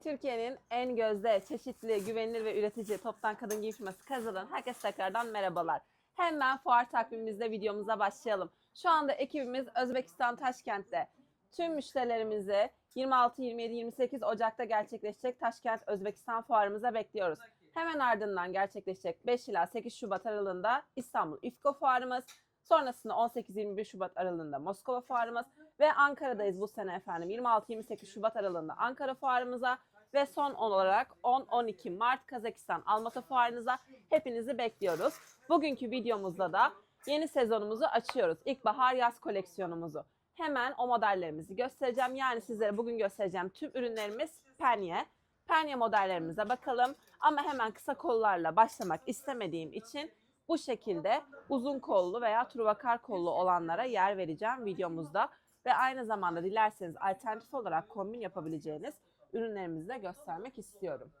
Türkiye'nin en gözde, çeşitli, güvenilir ve üretici toptan kadın giyim firması Kazal'ın herkese tekrardan merhabalar. Hemen fuar takvimimizde videomuza başlayalım. Şu anda ekibimiz Özbekistan Taşkent'te. Tüm müşterilerimizi 26, 27, 28 Ocak'ta gerçekleşecek Taşkent Özbekistan fuarımıza bekliyoruz. Hemen ardından gerçekleşecek 5 ila 8 Şubat aralığında İstanbul İFKO fuarımız, sonrasında 18-21 Şubat aralığında Moskova fuarımız ve Ankara'dayız bu sene efendim. 26-28 Şubat aralığında Ankara fuarımıza ve son olarak 10-12 Mart Kazakistan Almatı fuarınıza hepinizi bekliyoruz. Bugünkü videomuzda da yeni sezonumuzu açıyoruz. İlkbahar yaz koleksiyonumuzu. Hemen o modellerimizi göstereceğim. Yani sizlere bugün göstereceğim tüm ürünlerimiz penye. Penye modellerimize bakalım. Ama hemen kısa kollarla başlamak istemediğim için bu şekilde uzun kollu veya truvakar kollu olanlara yer vereceğim videomuzda. Ve aynı zamanda dilerseniz alternatif olarak kombin yapabileceğiniz ürünlerimizi de göstermek istiyorum.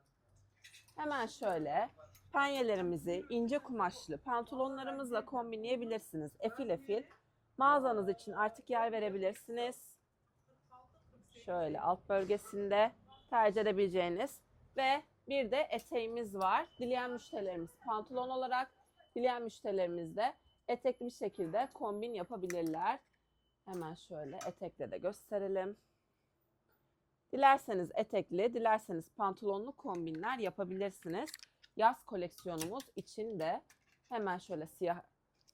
Hemen şöyle penyelerimizi ince kumaşlı pantolonlarımızla kombinleyebilirsiniz. Efil efil. Mağazanız için artık yer verebilirsiniz. Şöyle alt bölgesinde tercih edebileceğiniz ve bir de eteğimiz var. Dileyen müşterilerimiz pantolon olarak, dileyen müşterilerimiz de etekli bir şekilde kombin yapabilirler. Hemen şöyle etekle de gösterelim. Dilerseniz etekli, dilerseniz pantolonlu kombinler yapabilirsiniz. Yaz koleksiyonumuz için de hemen şöyle siyah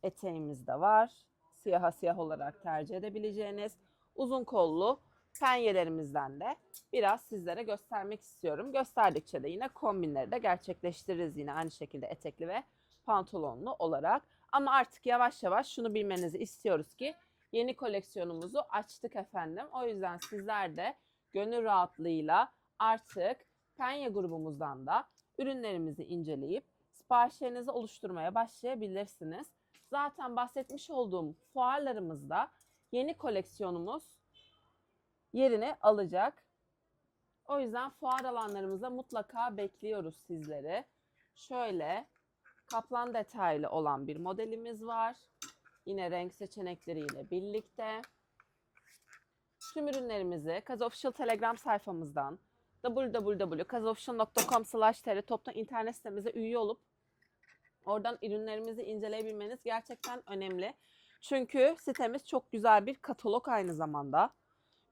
eteğimiz de var. Siyaha siyah olarak tercih edebileceğiniz uzun kollu penyelerimizden de biraz sizlere göstermek istiyorum. Gösterdikçe de yine kombinleri de gerçekleştiririz yine aynı şekilde etekli ve pantolonlu olarak. Ama artık yavaş yavaş şunu bilmenizi istiyoruz ki yeni koleksiyonumuzu açtık efendim. O yüzden sizler de gönül rahatlığıyla artık Penye grubumuzdan da ürünlerimizi inceleyip siparişlerinizi oluşturmaya başlayabilirsiniz. Zaten bahsetmiş olduğum fuarlarımızda yeni koleksiyonumuz yerini alacak. O yüzden fuar alanlarımıza mutlaka bekliyoruz sizleri. Şöyle kaplan detaylı olan bir modelimiz var. Yine renk seçenekleriyle birlikte. Tüm ürünlerimizi Kaz Official Telegram sayfamızdan www.kazofficial.com slash toptan internet sitemize üye olup oradan ürünlerimizi inceleyebilmeniz gerçekten önemli. Çünkü sitemiz çok güzel bir katalog aynı zamanda.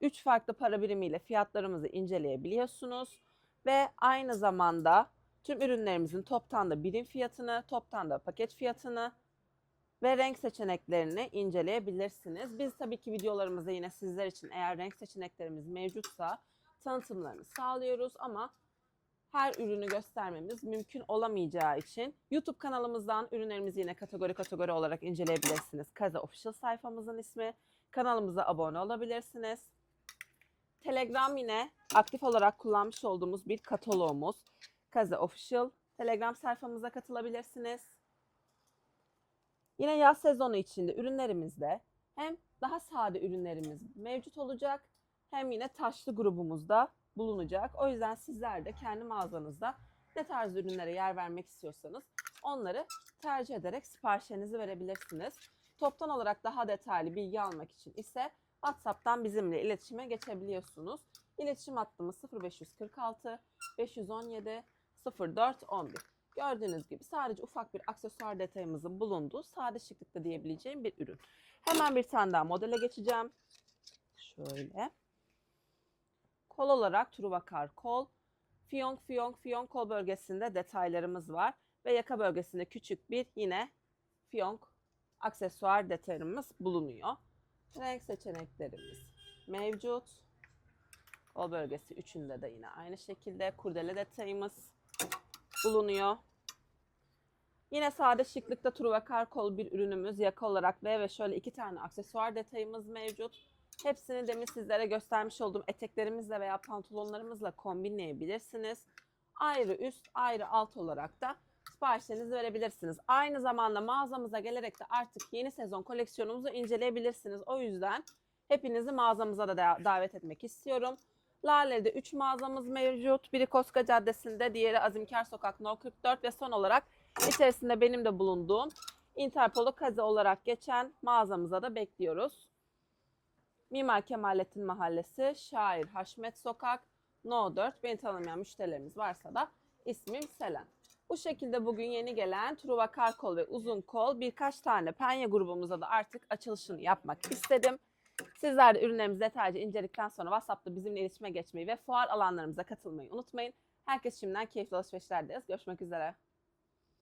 3 farklı para birimiyle fiyatlarımızı inceleyebiliyorsunuz ve aynı zamanda tüm ürünlerimizin toptan da birim fiyatını, toptan da paket fiyatını ve renk seçeneklerini inceleyebilirsiniz. Biz tabii ki videolarımızda yine sizler için eğer renk seçeneklerimiz mevcutsa tanıtımlarını sağlıyoruz ama her ürünü göstermemiz mümkün olamayacağı için YouTube kanalımızdan ürünlerimizi yine kategori kategori olarak inceleyebilirsiniz. Kaza Official sayfamızın ismi. Kanalımıza abone olabilirsiniz. Telegram yine aktif olarak kullanmış olduğumuz bir kataloğumuz. Kaza Official. Telegram sayfamıza katılabilirsiniz. Yine yaz sezonu içinde ürünlerimizde hem daha sade ürünlerimiz mevcut olacak hem yine taşlı grubumuzda bulunacak. O yüzden sizler de kendi mağazanızda ne tarz ürünlere yer vermek istiyorsanız onları tercih ederek siparişlerinizi verebilirsiniz. Toptan olarak daha detaylı bilgi almak için ise WhatsApp'tan bizimle iletişime geçebiliyorsunuz. İletişim hattımız 0546 517 04 11. Gördüğünüz gibi sadece ufak bir aksesuar detayımızın bulunduğu sade şıklıkta diyebileceğim bir ürün. Hemen bir tane daha modele geçeceğim. Şöyle. Kol olarak Truvakar kol. Fiyonk fiyonk fiyonk kol bölgesinde detaylarımız var. Ve yaka bölgesinde küçük bir yine fiyonk aksesuar detayımız bulunuyor. Renk seçeneklerimiz mevcut. Kol bölgesi üçünde de yine aynı şekilde kurdele detayımız bulunuyor. Yine sade şıklıkta Truvakar kol bir ürünümüz yaka olarak V ve şöyle iki tane aksesuar detayımız mevcut. Hepsini demin sizlere göstermiş olduğum eteklerimizle veya pantolonlarımızla kombinleyebilirsiniz. Ayrı üst, ayrı alt olarak da siparişlerinizi verebilirsiniz. Aynı zamanda mağazamıza gelerek de artık yeni sezon koleksiyonumuzu inceleyebilirsiniz. O yüzden hepinizi mağazamıza da davet etmek istiyorum. Lale'de 3 mağazamız mevcut. Biri Koska Caddesi'nde, diğeri Azimkar Sokak No 44 ve son olarak içerisinde benim de bulunduğum Interpolo Kaze olarak geçen mağazamıza da bekliyoruz. Mimar Kemalettin Mahallesi, Şair Haşmet Sokak, No 4. Beni tanımayan müşterilerimiz varsa da ismim Selen. Bu şekilde bugün yeni gelen Truva kar kol ve uzun kol birkaç tane penye grubumuza da artık açılışını yapmak istedim. Sizler de ürünlerimizi detaylıca inceledikten sonra WhatsApp'ta bizimle iletişime geçmeyi ve fuar alanlarımıza katılmayı unutmayın. Herkes şimdiden keyifli alışverişler dileriz. Görüşmek üzere.